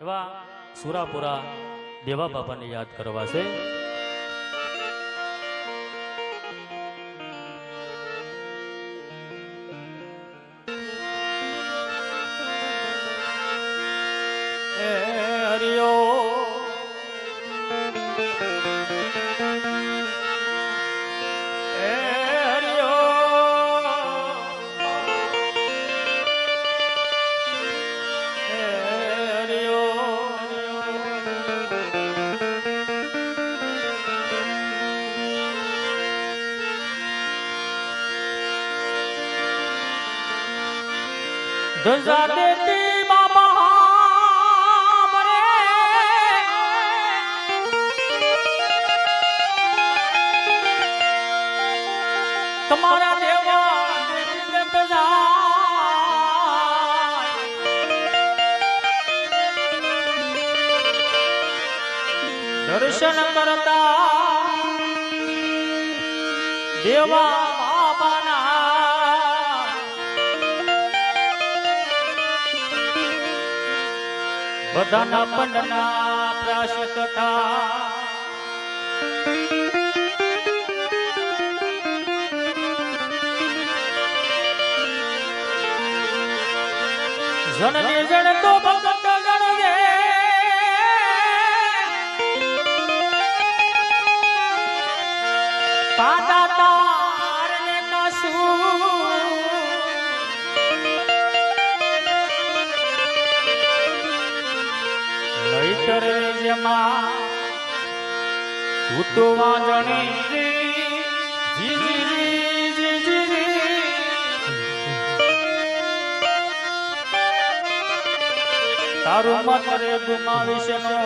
એવા સુરાપુરા દેવા બાબાને યાદ કરવા છે ધજા દેતી બાબા તમારા દેવા ધજા. દર્શન કરતા દેવા બધાના પંડના પ્રાશ કથા જણ ને જણ તો ભગત શરે જેમાં ઉતો વાંજણી તારું મત રે ગુમાવીશ નો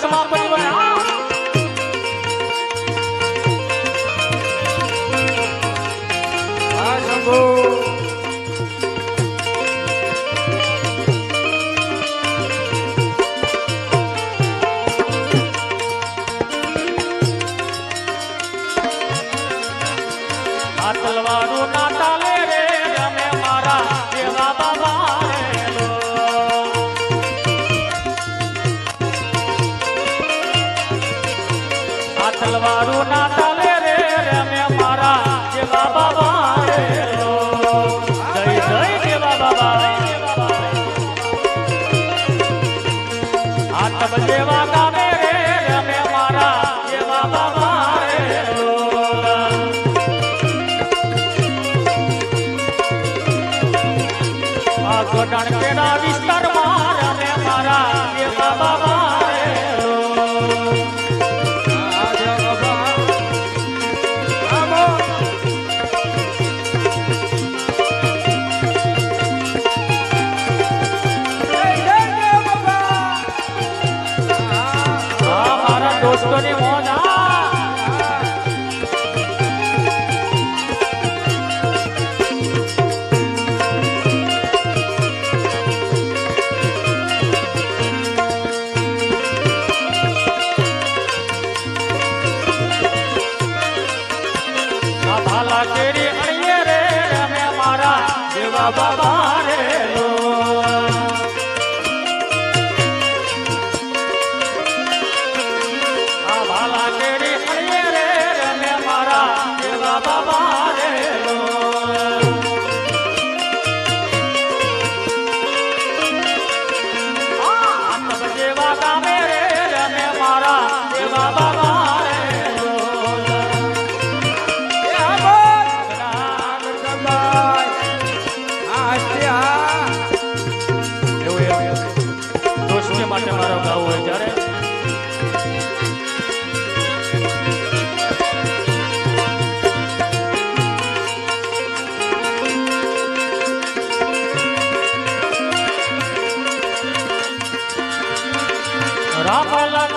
સમાપન તલવારો બાબા આ તબ જેવા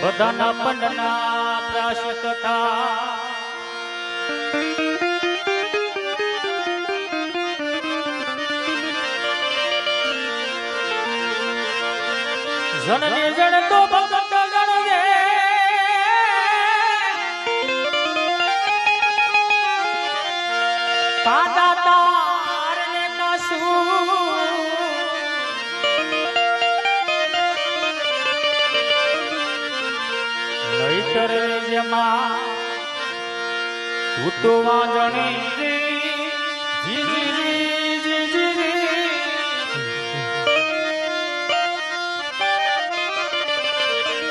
બધાના પંડના પ્રાશ તથા જનને જણ તો ભગત ગણવે. પાતા કરે જેમાં તું તો વાંજણી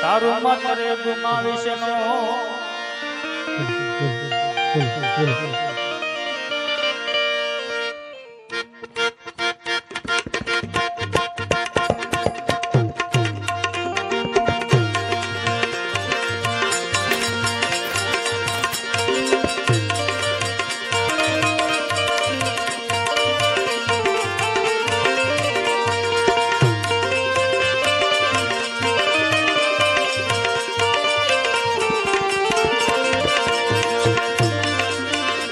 તારું મન રે ગુમાવીશ નો